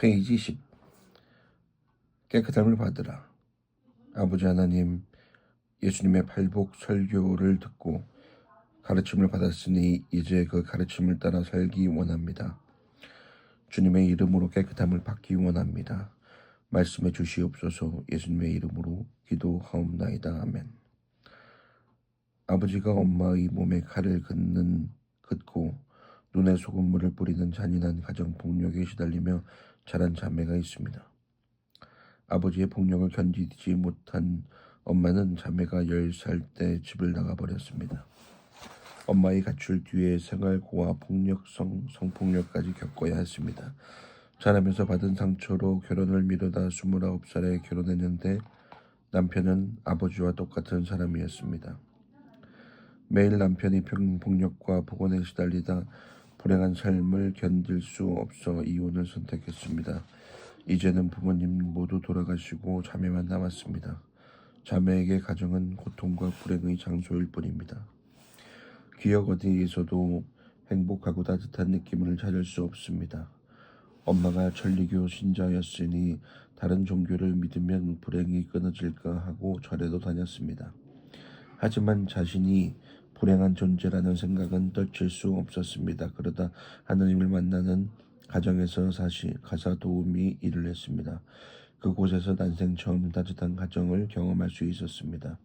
페이지 10 깨끗함을 받으라. 아버지 하나님 예수님의 팔복 설교를 듣고 가르침을 받았으니 이제 그 가르침을 따라 살기 원합니다. 주님의 이름으로 깨끗함을 받기 원합니다. 말씀해 주시옵소서 예수님의 이름으로 기도하옵나이다. 아멘. 아버지가 엄마의 몸에 칼을 긋는 긋고 눈에 소금물을 뿌리는 잔인한 가정 폭력에 시달리며 자란 자매가 있습니다. 아버지의 폭력을 견디지 못한 엄마는 자매가 10살 때 집을 나가버렸습니다. 엄마의 가출 뒤에 생활고와 폭력성 성폭력까지 겪어야 했습니다. 자라면서 받은 상처로 결혼을 미루다 29살에 결혼했는데 남편은 아버지와 똑같은 사람이었습니다. 매일 남편이 폭력과 폭언에 시달리다 불행한 삶을 견딜 수 없어 이혼을 선택했습니다. 이제는 부모님 모두 돌아가시고 자매만 남았습니다. 자매에게 가정은 고통과 불행의 장소일 뿐입니다. 기억 어디에서도 행복하고 따뜻한 느낌을 찾을 수 없습니다. 엄마가 천리교 신자였으니 다른 종교를 믿으면 불행이 끊어질까 하고 절에도 다녔습니다. 하지만 자신이 불행한 존재라는 생각은 떨칠 수 없었습니다. 그러다 하나님을 만나는 가정에서 사실 가사 도우미 일을 했습니다. 그곳에서 난생 처음 따뜻한 가정을 경험할 수 있었습니다.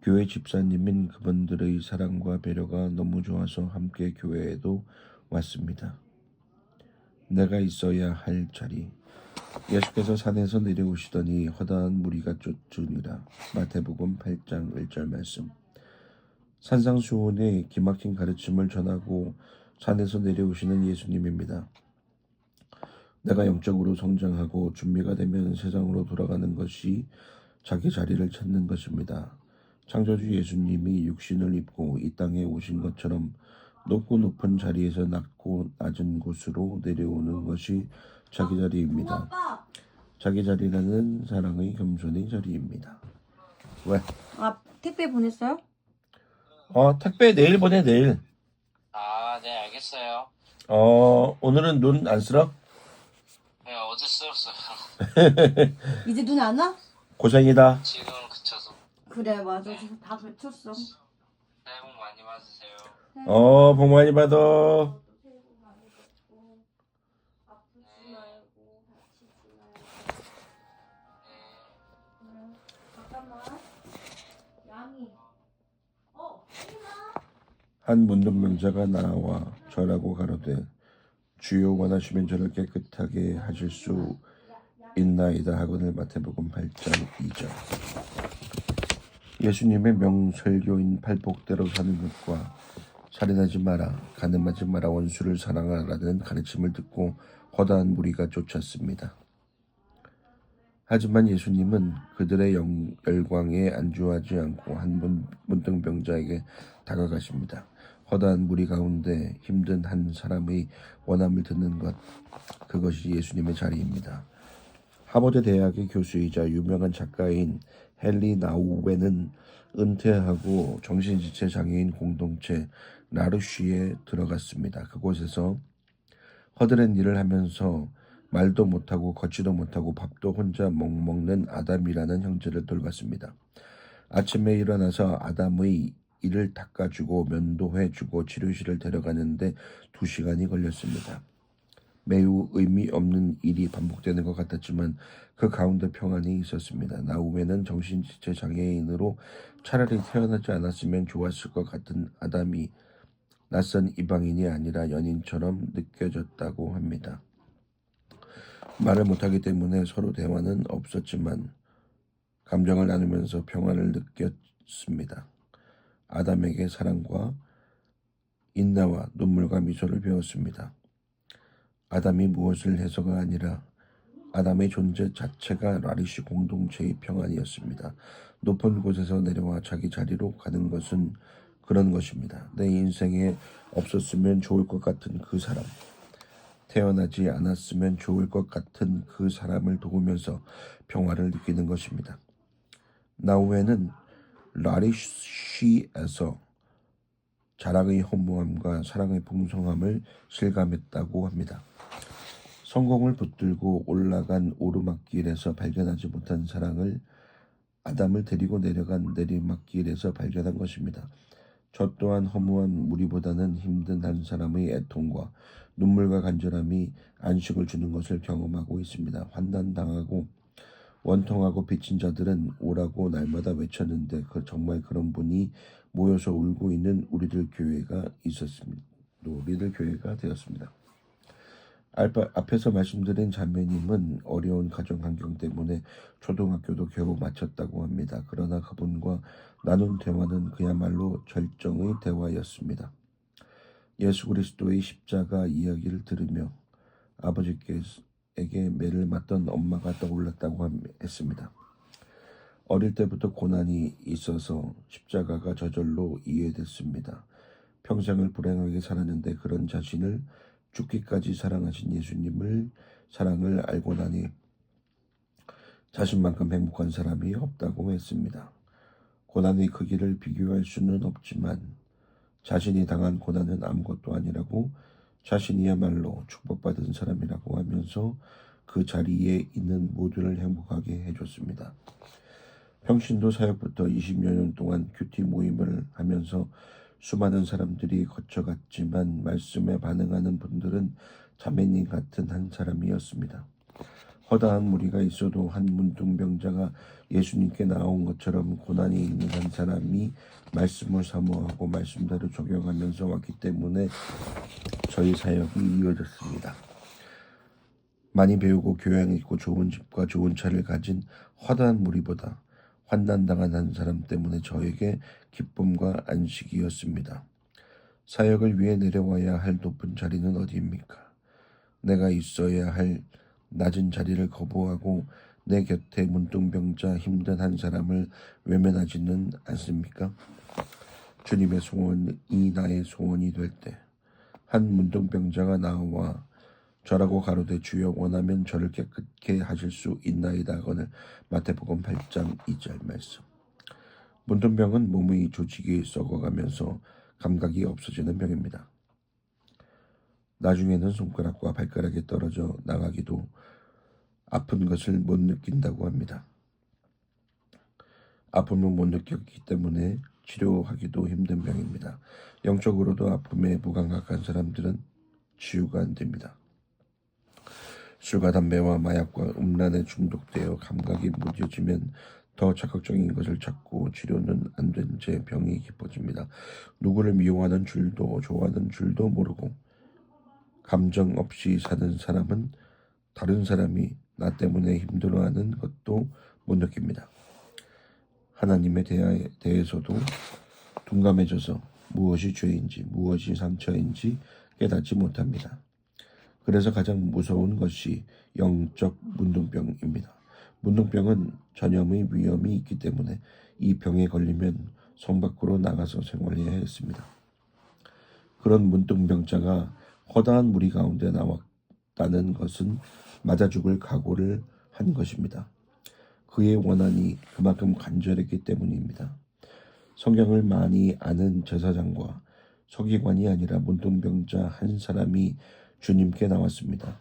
교회 집사님인 그분들의 사랑과 배려가 너무 좋아서 함께 교회에도 왔습니다. 내가 있어야 할 자리. 예수께서 산에서 내려오시더니 허다한 무리가 쫓으니라. 마태복음 8장 1절 말씀. 산상수훈의 기막힌 가르침을 전하고 산에서 내려오시는 예수님입니다. 내가 영적으로 성장하고 준비가 되면 세상으로 돌아가는 것이 자기 자리를 찾는 것입니다. 창조주 예수님이 육신을 입고 이 땅에 오신 것처럼 높고 높은 자리에서 낮고 낮은 곳으로 내려오는 것이 자기 자리입니다. 자기 자리라는 사랑의 겸손의 자리입니다. 왜? 아 택배 보냈어요? 어 택배 내일 보내 내일. 아, 네, 알겠어요. 어 오늘은 눈 안 쓸어? 네, 어제 쓰였어요. 이제 눈 안 와? 고생이다. 지금은 그쳐서. 그래 맞아 지금 다 그쳤어. 새해 복 많이 받으세요. 어 복 많이 받아. 한 문둥명자가 나와 절하고 가로되 주여 원하시면 저를 깨끗하게 하실 수 있나이다 하거늘 마태복음 8장 2절 예수님의 명설교인 팔복대로 사는 것과 살인하지 마라 가늠하지 마라 원수를 사랑하라는 가르침을 듣고 허다한 무리가 쫓았습니다. 하지만 예수님은 그들의 영- 열광에 안주하지 않고 한 문- 문둥병자에게 다가가십니다. 허다한 무리 가운데 힘든 한 사람의 원함을 듣는 것, 그것이 예수님의 자리입니다. 하버드 대학의 교수이자 유명한 작가인 헨리 나우웨는 은퇴하고 정신지체 장애인 공동체 라르쉬에 들어갔습니다. 그곳에서 허드렛 일을 하면서 말도 못하고 걷지도 못하고 밥도 혼자 먹먹는 아담이라는 형제를 돌봤습니다. 아침에 일어나서 아담의 이를 닦아주고 면도해주고 치료실을 데려가는데 두 시간이 걸렸습니다. 매우 의미 없는 일이 반복되는 것 같았지만 그 가운데 평안이 있었습니다. 나우에는 정신지체 장애인으로 차라리 태어나지 않았으면 좋았을 것 같은 아담이 낯선 이방인이 아니라 연인처럼 느껴졌다고 합니다. 말을 못하기 때문에 서로 대화는 없었지만 감정을 나누면서 평안을 느꼈습니다. 아담에게 사랑과 인내와 눈물과 미소를 배웠습니다. 아담이 무엇을 해서가 아니라 아담의 존재 자체가 라리시 공동체의 평안이었습니다. 높은 곳에서 내려와 자기 자리로 가는 것은 그런 것입니다. 내 인생에 없었으면 좋을 것 같은 그 사람. 태어나지 않았으면 좋을 것 같은 그 사람을 도우면서 평화를 느끼는 것입니다. 나우에는 라리시에서 자랑의 허무함과 사랑의 풍성함을 실감했다고 합니다. 성공을 붙들고 올라간 오르막길에서 발견하지 못한 사랑을 아담을 데리고 내려간 내리막길에서 발견한 것입니다. 저 또한 허무한 무리보다는 힘든 한 사람의 애통과 눈물과 간절함이 안식을 주는 것을 경험하고 있습니다. 환난당하고 원통하고 빚진 자들은 오라고 날마다 외쳤는데 그 정말 그런 분이 모여서 울고 있는 우리들 교회가 있었습니다. 우리들 교회가 되었습니다. 앞에서 말씀드린 자매님은 어려운 가정 환경 때문에 초등학교도 겨우 마쳤다고 합니다. 그러나 그분과 나눈 대화는 그야말로 절정의 대화였습니다. 예수 그리스도의 십자가 이야기를 들으며 아버지께에게 매를 맞던 엄마가 떠올랐다고 함- 했습니다. 어릴 때부터 고난이 있어서 십자가가 저절로 이해됐습니다. 평생을 불행하게 살았는데 그런 자신을 죽기까지 사랑하신 예수님을 사랑을 알고 나니 자신만큼 행복한 사람이 없다고 했습니다. 고난의 크기를 비교할 수는 없지만 자신이 당한 고난은 아무것도 아니라고 자신이야말로 축복받은 사람이라고 하면서 그 자리에 있는 모두를 행복하게 해줬습니다. 평신도 사역부터 20여 년 동안 큐티 모임을 하면서 수많은 사람들이 거쳐갔지만 말씀에 반응하는 분들은 자매님 같은 한 사람이었습니다. 허다한 무리가 있어도 한 문둥병자가 예수님께 나온 것처럼 고난이 있는 한 사람이 말씀을 사모하고 말씀대로 적용하면서 왔기 때문에 저희 사역이 이어졌습니다. 많이 배우고 교양 있고 좋은 집과 좋은 차를 가진 허다한 무리보다 환난당한 한 사람 때문에 저에게 기쁨과 안식이었습니다. 사역을 위해 내려와야 할 높은 자리는 어디입니까? 내가 있어야 할 낮은 자리를 거부하고 내 곁에 문둥병자 힘든 한 사람을 외면하지는 않습니까? 주님의 소원이 나의 소원이 될 때 한 문둥병자가 나와 저라고 가로되 주여 원하면 저를 깨끗게 하실 수 있나이다 하거늘 마태복음 8장 2절 말씀 문둥병은 몸의 조직이 썩어가면서 감각이 없어지는 병입니다. 나중에는 손가락과 발가락이 떨어져 나가기도 아픈 것을 못 느낀다고 합니다. 아픔을 못 느꼈기 때문에 치료하기도 힘든 병입니다. 영적으로도 아픔에 무감각한 사람들은 치유가 안 됩니다. 술과 담배와 마약과 음란에 중독되어 감각이 무뎌지면 더 자극적인 것을 찾고 치료는 안 된 채 병이 깊어집니다. 누구를 미워하는 줄도 좋아하는 줄도 모르고 감정 없이 사는 사람은 다른 사람이 나 때문에 힘들어하는 것도 못 느낍니다. 하나님에 대하- 대해서도 둔감해져서 무엇이 죄인지 무엇이 상처인지 깨닫지 못합니다. 그래서 가장 무서운 것이 영적 문둥병입니다. 문둥병은 전염의 위험이 있기 때문에 이 병에 걸리면 성 밖으로 나가서 생활해야 했습니다. 그런 문둥병자가 허다한 무리 가운데 나왔다는 것은 맞아 죽을 각오를 한 것입니다. 그의 원한이 그만큼 간절했기 때문입니다. 성경을 많이 아는 제사장과 서기관이 아니라 문둥병자 한 사람이 주님께 나왔습니다.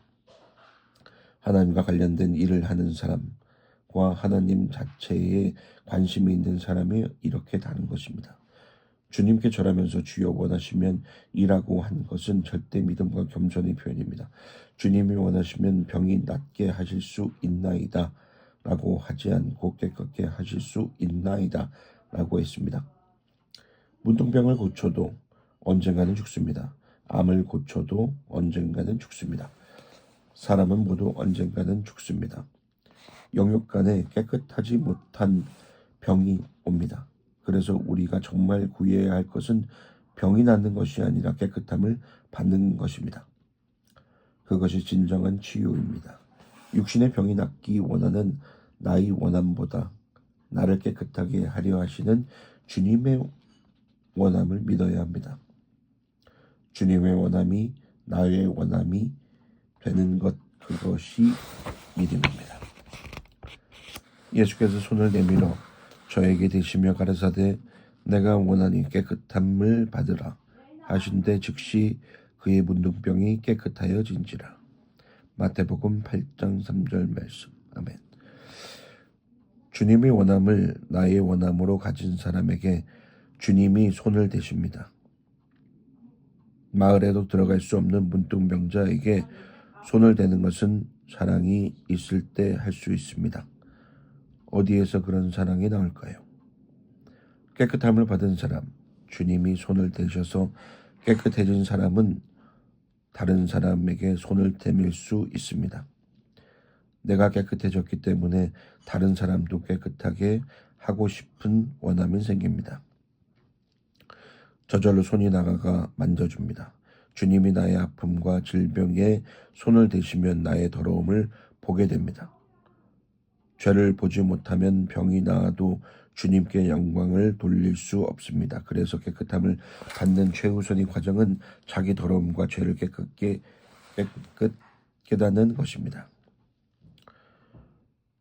하나님과 관련된 일을 하는 사람과 하나님 자체에 관심이 있는 사람이 이렇게 다른 것입니다. 주님께 절하면서 주여 원하시면 이라고 한 것은 절대 믿음과 겸손의 표현입니다. 주님이 원하시면 병이 낫게 하실 수 있나이다 라고 하지 않고 깨끗게 하실 수 있나이다 라고 했습니다. 문둥병을 고쳐도 언젠가는 죽습니다. 암을 고쳐도 언젠가는 죽습니다. 사람은 모두 언젠가는 죽습니다. 영육간에 깨끗하지 못한 병이 옵니다. 그래서 우리가 정말 구해야 할 것은 병이 낫는 것이 아니라 깨끗함을 받는 것입니다. 그것이 진정한 치유입니다. 육신의 병이 낫기 원하는 나의 원함보다 나를 깨끗하게 하려 하시는 주님의 원함을 믿어야 합니다. 주님의 원함이 나의 원함이 되는 것 그것이 믿음입니다. 예수께서 손을 내밀어 저에게 대시며 가라사대 내가 원하니 깨끗함을 받으라 하신데 즉시 그의 문둥병이 깨끗하여 진지라 마태복음 8장 3절 말씀. 아멘. 주님의 원함을 나의 원함으로 가진 사람에게 주님이 손을 대십니다. 마을에도 들어갈 수 없는 문둥병자에게 손을 대는 것은 사랑이 있을 때 할 수 있습니다. 어디에서 그런 사랑이 나올까요? 깨끗함을 받은 사람, 주님이 손을 대셔서 깨끗해진 사람은 다른 사람에게 손을 대밀 수 있습니다. 내가 깨끗해졌기 때문에 다른 사람도 깨끗하게 하고 싶은 원함이 생깁니다. 저절로 손이 나가가 만져줍니다. 주님이 나의 아픔과 질병에 손을 대시면 나의 더러움을 보게 됩니다. 죄를 보지 못하면 병이 나아도 주님께 영광을 돌릴 수 없습니다. 그래서 깨끗함을 받는 최우선의 과정은 자기 더러움과 죄를 깨끗게 깨끗 깨닫는 것입니다.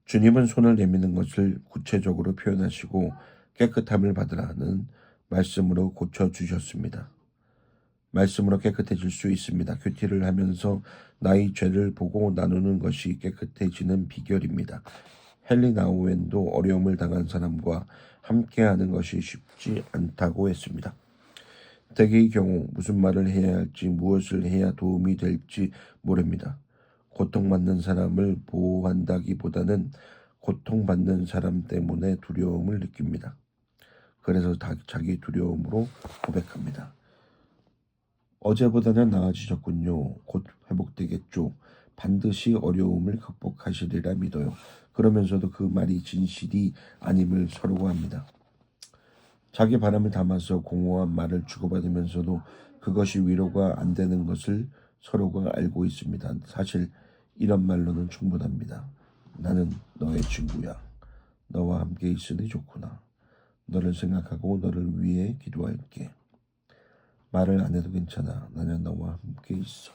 주님은 손을 내미는 것을 구체적으로 표현하시고 깨끗함을 받으라는 말씀으로 고쳐 주셨습니다. 말씀으로 깨끗해질 수 있습니다. 큐티를 하면서 나의 죄를 보고 나누는 것이 깨끗해지는 비결입니다. 헨리 나우엔도 어려움을 당한 사람과 함께하는 것이 쉽지 않다고 했습니다. 대개의 경우 무슨 말을 해야 할지 무엇을 해야 도움이 될지 모릅니다. 고통받는 사람을 보호한다기보다는 고통받는 사람 때문에 두려움을 느낍니다. 그래서 다- 자기 두려움으로 고백합니다. 어제보다는 나아지셨군요. 곧 회복되겠죠. 반드시 어려움을 극복하시리라 믿어요. 그러면서도 그 말이 진실이 아님을 서로가 합니다. 자기 바람을 담아서 공허한 말을 주고받으면서도 그것이 위로가 안 되는 것을 서로가 알고 있습니다. 사실 이런 말로는 충분합니다. 나는 너의 친구야. 너와 함께 있으니 좋구나. 너를 생각하고 너를 위해 기도할게. 말을 안 해도 괜찮아. 나는 너와 함께 있어.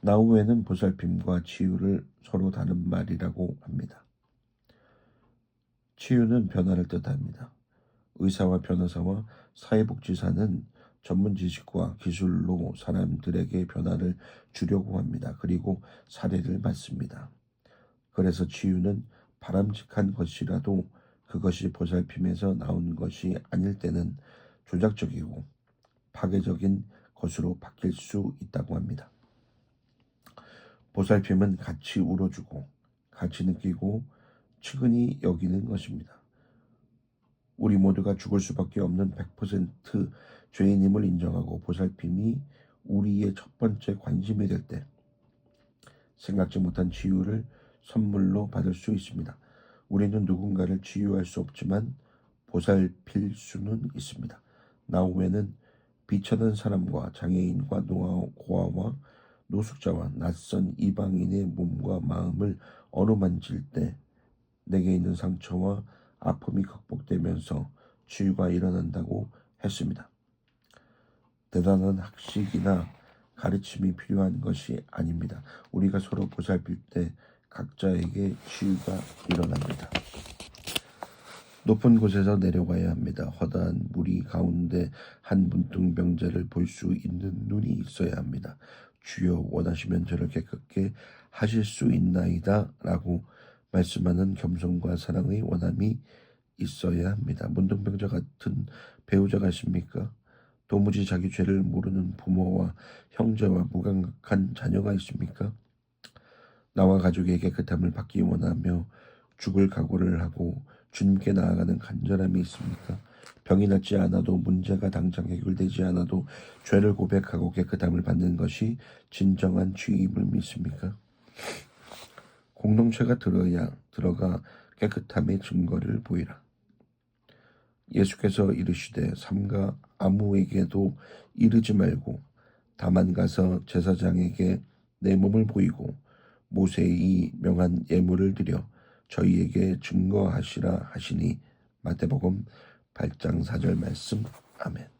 나후에는 보살핌과 치유를 서로 다른 말이라고 합니다. 치유는 변화를 뜻합니다. 의사와 변호사와 사회복지사는 전문 지식과 기술로 사람들에게 변화를 주려고 합니다. 그리고 사례를 맞습니다. 그래서 치유는 바람직한 것이라도 그것이 보살핌에서 나온 것이 아닐 때는 조작적이고 파괴적인 것으로 바뀔 수 있다고 합니다. 보살핌은 같이 울어주고 같이 느끼고 측은히 여기는 것입니다. 우리 모두가 죽을 수밖에 없는 100% 죄인임을 인정하고 보살핌이 우리의 첫 번째 관심이 될 때 생각지 못한 치유를 선물로 받을 수 있습니다. 우리는 누군가를 치유할 수 없지만 보살필 수는 있습니다. 나후에는 비천한 사람과 장애인과 노아, 고아와 노숙자와 낯선 이방인의 몸과 마음을 어루만질 때 내게 있는 상처와 아픔이 극복되면서 치유가 일어난다고 했습니다. 대단한 학식이나 가르침이 필요한 것이 아닙니다. 우리가 서로 보살필 때 각자에게 치유가 일어납니다. 높은 곳에서 내려가야 합니다. 허다한 무리 가운데 한 문둥 병자를 볼 수 있는 눈이 있어야 합니다. 주여 원하시면 저를 깨끗게 하실 수 있나이다 라고 말씀하는 겸손과 사랑의 원함이 있어야 합니다. 문둥병자 같은 배우자가 있습니까? 도무지 자기 죄를 모르는 부모와 형제와 무감각한 자녀가 있습니까? 나와 가족의 깨끗함을 받기 원하며 죽을 각오를 하고 주님께 나아가는 간절함이 있습니까? 병이 낫지 않아도 문제가 당장 해결되지 않아도 죄를 고백하고 깨끗함을 받는 것이 진정한 주임을 믿습니까? 공동체가 들어야 들어가 깨끗함의 증거를 보이라. 예수께서 이르시되 삼가 아무에게도 이르지 말고 다만 가서 제사장에게 내 몸을 보이고 모세의 명한 예물을 드려 저희에게 증거하시라 하시니 마태복음 8장 4절 말씀 아멘.